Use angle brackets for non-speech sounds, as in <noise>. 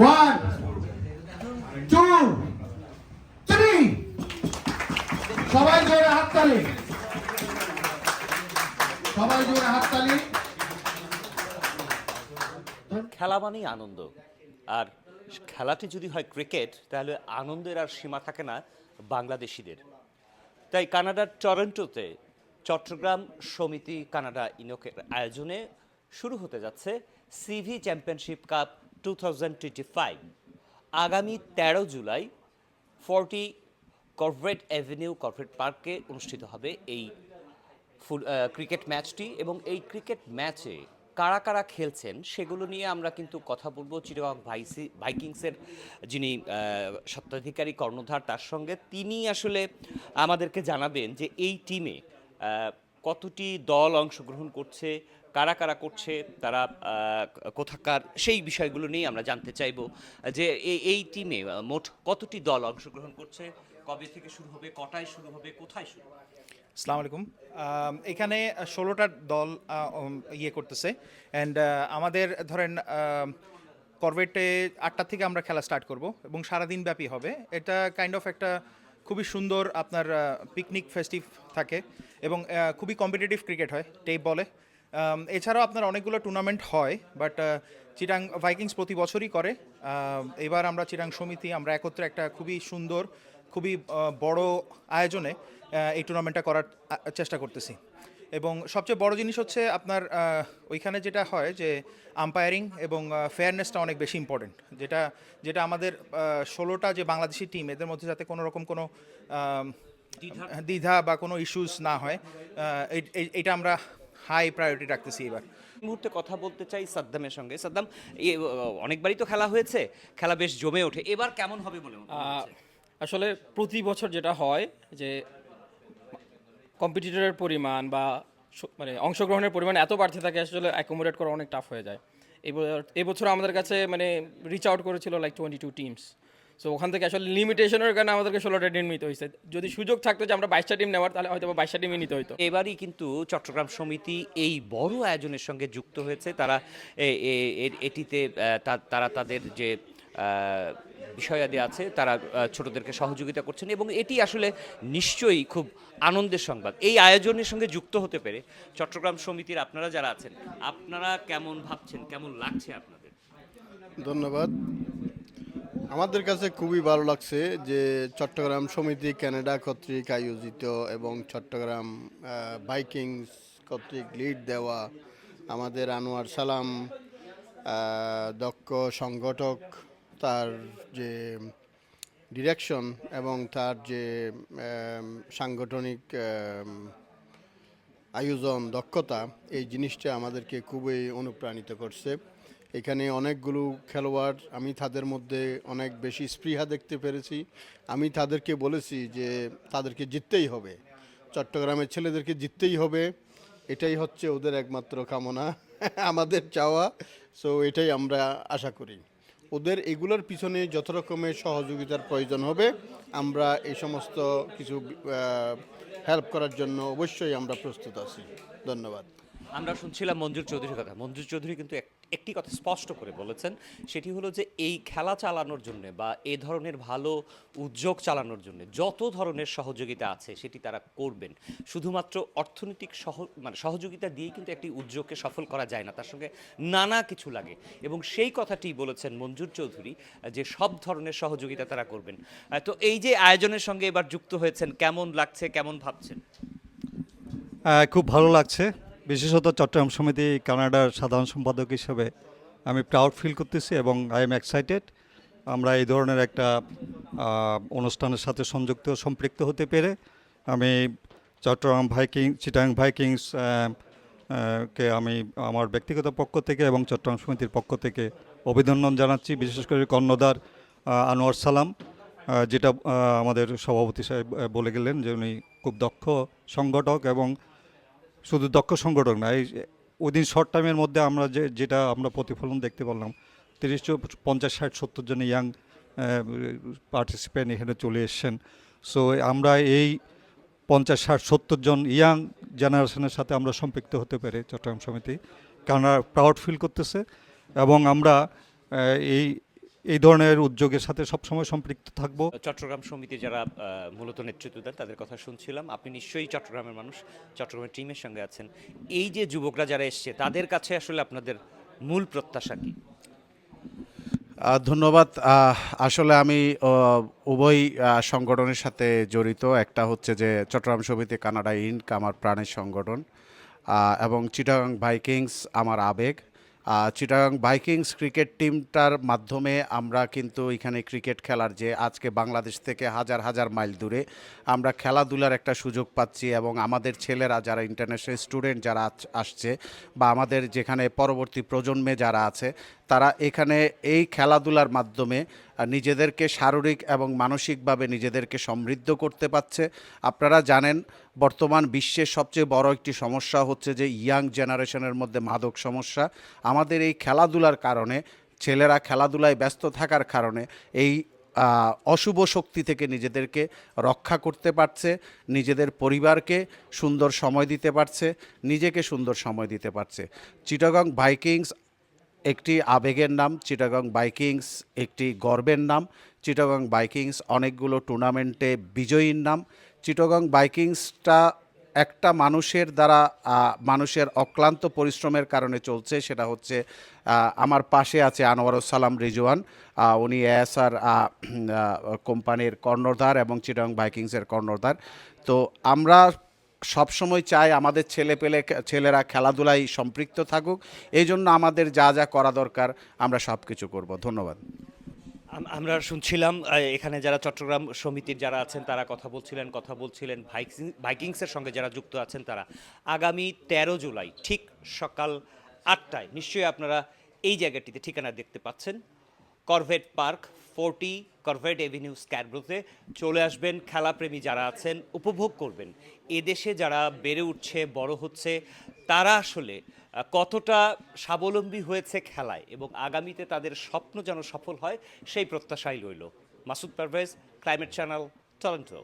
One two three সবাই জোরে হাততালি। সবাই জোরে হাততালি। খেলা মানেই আনন্দ। আর খেলাটি যদি হয় ক্রিকেট, তাহলে আনন্দের আর সীমা থাকে না বাংলাদেশিদের। তাই কানাডার টরন্টোতে চট্টগ্রাম সমিতি কানাডা ইনোকের আয়োজনে শুরু হতে যাচ্ছে সিভি চ্যাম্পিয়নশিপ কাপ টু আগামী তেরো জুলাই ফোরটি কর্পোরেট অ্যাভিনিউ কর্পোরেট পার্কে অনুষ্ঠিত হবে এই ফুল ক্রিকেট ম্যাচটি এবং এই ক্রিকেট ম্যাচে কারা কারা খেলছেন সেগুলো নিয়ে আমরা কিন্তু কথা বলব চিরং ভাইসি, ভাইকিংসের যিনি স্বত্বাধিকারী কর্ণধার, তার সঙ্গে তিনি আসলে আমাদেরকে জানাবেন যে এই টিমে কতটি দল অংশগ্রহণ করছে, কারা কারা করছে, তারা কোথাকার, সেই বিষয়গুলো নিয়ে আমরা জানতে চাইব যে এই টিমে মোট কতটি দল অংশগ্রহণ করছে, কবে থেকে শুরু হবে, কটায় শুরু হবে, কোথায় শুরু আসসালামু আলাইকুম। এখানে ষোলোটা দল ইয়ে করতেছে। অ্যান্ড আমাদের ধরেন করবেটে আটটা থেকে আমরা খেলা স্টার্ট করব এবং সারাদিন ব্যাপী হবে। এটা কাইন্ড অফ একটা খুবই সুন্দর আপনার পিকনিক ফেস্টিভ থাকে এবং খুবই কম্পিটিটিভ ক্রিকেট হয় টেপ বলে। এছাড়াও আপনার অনেকগুলো টুর্নামেন্ট হয় বাট চিটাং ভাইকিংস প্রতি বছরই করে। এবার আমরা চিটাং সমিতি, আমরা একত্রে একটা খুবই সুন্দর, খুবই বড় আয়োজনে এই টুর্নামেন্টটা করার চেষ্টা করতেছি। এবং সবচেয়ে বড় জিনিস হচ্ছে আপনার ওইখানে যেটা হয় যে আম্পায়ারিং এবং ফেয়ারনেসটা অনেক বেশি ইম্পর্টেন্ট যেটা যেটা আমাদের ষোলোটা যে বাংলাদেশি টিম এদের মধ্যে যাতে কোনো রকম কোনো দ্বিধা? বা কোনো ইস্যুস না হয় এটা আমরা হাই প্রায়োরিটি রাখতেছি এবার। মুহূর্তে কথা বলতে চাই সাদ্দামের সঙ্গে। সাদ্দাম এ, অনেকবারই তো খেলা হয়েছে খেলা বেশ জমে ওঠে। এবার কেমন হবে বলে? আসলে প্রতি বছর যেটা হয় যে কম্পিটিটরের পরিমাণ বা মানে অংশগ্রহণের পরিমাণ এত বাড়তে থাকে, আসলে অ্যাকোমোডেট করা অনেক টাফ হয়ে যায়। এবছর আমাদের কাছে মানে রিচ আউট করেছিল like twenty two teams so ওখান থেকে আসলে লিমিটেশনের কারণে আমাদেরকে ষোলোটা টিম নিতে হয়েছে। যদি সুযোগ থাকতো যে আমরা বাইশটা টিম নেওয়ার, তাহলে হয়তো বাইশটা টিমই নিতে হতো এবারই কিন্তু চট্টগ্রাম সমিতি এই বড় আয়োজনের সঙ্গে যুক্ত হয়েছে। তারা এটিতে তারা তাদের যে বিষয়াদি আছে তারা ছোটদেরকে সহযোগিতা করছেন এবং এটি আসলে নিশ্চয়ই খুব আনন্দের সংবাদ। এই আয়োজনের সঙ্গে যুক্ত হতে পেরে চট্টগ্রাম সমিতির আপনারা যারা আছেন আপনারা কেমন ভাবছেন কেমন লাগছে আপনাদের? ধন্যবাদ। আমাদের কাছে খুবই ভালো লাগছে যে চট্টগ্রাম সমিতি কানাডা কর্তৃক আয়োজিত এবং চট্টগ্রাম আহ, ভাইকিংস কর্তৃক লিড দেওয়া আমাদের আনোয়ার সালাম দক্ষ সংগঠক তার যে ডিরেকশন এবং তার যে সাংগঠনিক আয়োজন, দক্ষতা, এই জিনিসটা আমাদেরকে খুবই অনুপ্রাণিত করছে। এখানে অনেকগুলো খেলোয়াড়, আমি তাদের মধ্যে অনেক বেশি স্পৃহা দেখতে পেরেছি। আমি তাদেরকে বলেছি যে, তাদেরকে জিততেই হবে। চট্টগ্রামের ছেলেদেরকে জিততেই হবে। এটাই হচ্ছে ওদের একমাত্র কামনা, <laughs> আমাদের চাওয়া। সো এটাই আমরা আশা করি। ওদের এগুলোর পিছনে যত রকমের সহযোগিতার প্রয়োজন হবে, আমরা এই সমস্ত কিছু হেল্প করার জন্য অবশ্যই আমরা প্রস্তুত আছি। ধন্যবাদ। আমরা শুনছিলাম মঞ্জুর চৌধুরীর কথা। মঞ্জুর চৌধুরী কিন্তু একটি কথা স্পষ্ট করে বলেছেন, সেটি হলো যে এই খেলা চালানোর জন্য বা এ ধরনের ভালো উদ্যোগ চালানোর জন্য যত ধরনের সহযোগিতা আছে সেটি তারা করবেন। শুধুমাত্র অর্থনৈতিক সহ মানে সহযোগিতা দিয়েই কিন্তু একটি উদ্যোগকে সফল করা যায় না, তার সঙ্গে নানা কিছু লাগে। এবং সেই কথাটি বলেছেন মঞ্জুর চৌধুরী, যে সব ধরনের সহযোগিতা তারা করবেন। তো এই যে আয়োজনের সঙ্গে এবার যুক্ত হয়েছেন, কেমন লাগছে, কেমন ভাবছেন? খুব ভালো লাগছে। বিশেষত চট্টগ্রাম সমিতি কানাডার সাধারণ সম্পাদক হিসেবে আমি প্রাউড ফিল করতেছি এবং আই এম এক্সাইটেড আমরা এই ধরনের একটা অনুষ্ঠানের সাথে সংযুক্ত, সম্পৃক্ত হতে পেরে আমি চট্টগ্রাম ভাইকিং চিটাং ভাইকিংস কে আমি আমার ব্যক্তিগত পক্ষ থেকে এবং চট্টগ্রাম সমিতির পক্ষ থেকে অভিনন্দন জানাচ্ছি। বিশেষ করে কর্ণধার আনোয়ার সালাম যেটা আমাদের সভাপতি সাহেব বলে গেলেন যে উনি খুব দক্ষ সংগঠক এবং শুধু দক্ষ সংগঠক না, এই ওদিন শর্ট টাইমের মধ্যে আমরা যে, যেটা আমরা প্রতিফলন দেখতে পারলাম, তিরিশ পঞ্চাশ, ষাট, সত্তর জন ইয়াং পার্টিসিপেন্ট এখানে চলে এসছেন। সো আমরা এই পঞ্চাশ, ষাট, সত্তর জন ইয়াং জেনারেশনের সাথে আমরা সম্পৃক্ত হতে পারি চট্টগ্রাম সমিতি কারণ প্রাউড ফিল করতেছে এবং আমরা এই এই ধরনের উদ্যোগের সাথে সবসময় সম্পৃক্ত থাকব। চট্টগ্রাম সমিতি যারা মূলত নেতৃত্ব দেন তাদের কথা শুনছিলাম। আপনি নিশ্চয়ই চট্টগ্রামের মানুষ চট্টগ্রামের টিমের সঙ্গে আছেন। এই যে যুবকরা যারা এসছে তাদের কাছে আসলে আপনাদের মূল প্রত্যাশা কি? ধন্যবাদ। আসলে আমি উভয় সংগঠনের সাথে জড়িত। একটা হচ্ছে যে চট্টগ্রাম সমিতি কানাডা ইনক আমার প্রাণের সংগঠন। এবং চিটাগাং ভাইকিংস আমার আবেগ। চিটাগাং ভাইকিংস ক্রিকেট টিমটার মাধ্যমে আমরা কিন্তু এখানে ক্রিকেট খেলার যে আজকে বাংলাদেশ থেকে হাজার হাজার মাইল দূরে আমরা খেলাধুলার একটা সুযোগ পাচ্ছি এবং আমাদের ছেলেরা যারা ইন্টারন্যাশনাল স্টুডেন্ট যারা আসছে বা আমাদের যেখানে পরবর্তী প্রজন্মে যারা আছে, তারা এখানে এই খেলাধুলার মাধ্যমে নিজেদেরকে শারীরিক এবং মানসিকভাবে নিজেদেরকে সমৃদ্ধ করতে পারছে। আপনারা জানেন, বর্তমান বিশ্বের সবচেয়ে বড় একটি সমস্যা হচ্ছে যে ইয়াং জেনারেশনের মধ্যে মাদক সমস্যা। আমাদের এই খেলাধুলার কারণে, ছেলেরা খেলাধুলায় ব্যস্ত থাকার কারণে এই অশুভ শক্তি থেকে নিজেদেরকে রক্ষা করতে পারছে, নিজেদের পরিবারকে সুন্দর সময় দিতে পারছে, নিজেকে সুন্দর সময় দিতে পারছে। চিটাগং ভাইকিংস একটি আবেগের নাম চিটাগং বাইকিংস একটি গর্বের নাম চিটাগং বাইকিংস অনেকগুলো টুর্নামেন্টে বিজয়ীর নাম। চিটাগং বাইকিংসটা একটা মানুষের দ্বারা মানুষের অক্লান্ত পরিশ্রমের কারণে চলছে, সেটা হচ্ছে আমার পাশে আছে সালাম রিজওয়ান। উনি এএসআর কোম্পানির কর্ণধার এবং চিটাগং বাইকিংসের কর্ণধার। তো আমরা সবসময় চাই আমাদের ছেলে পেলে, ছেলেরা খেলাধুলায় সম্পৃক্ত থাকুক। এই জন্য আমাদের যা যা করা দরকার, আমরা সব কিছু করব। ধন্যবাদ। আমরা শুনছিলাম এখানে যারা চট্টগ্রাম সমিতির যারা আছেন, তারা কথা বলছিলেন কথা বলছিলেন ভাইকিং ভাইকিংসের সঙ্গে যারা যুক্ত আছেন তারা। আগামী তেরো জুলাই, ঠিক সকাল আটটায়, নিশ্চয়ই আপনারা এই জায়গাটিতে ঠিকানা দেখতে পাচ্ছেন, Corvette park. Forty Corvette avenue স্ক্যারব্রোতে চলে আসবেন। খেলাপ্রেমী যারা আছেন, উপভোগ করবেন। এদেশে যারা বেড়ে উঠছে, বড় হচ্ছে, তারা আসলে কতটা স্বাবলম্বী হয়েছে খেলায় এবং আগামীতে তাদের স্বপ্ন যেন সফল হয়, সেই প্রত্যাশাই রইল। Masud Parvez climate channel Toronto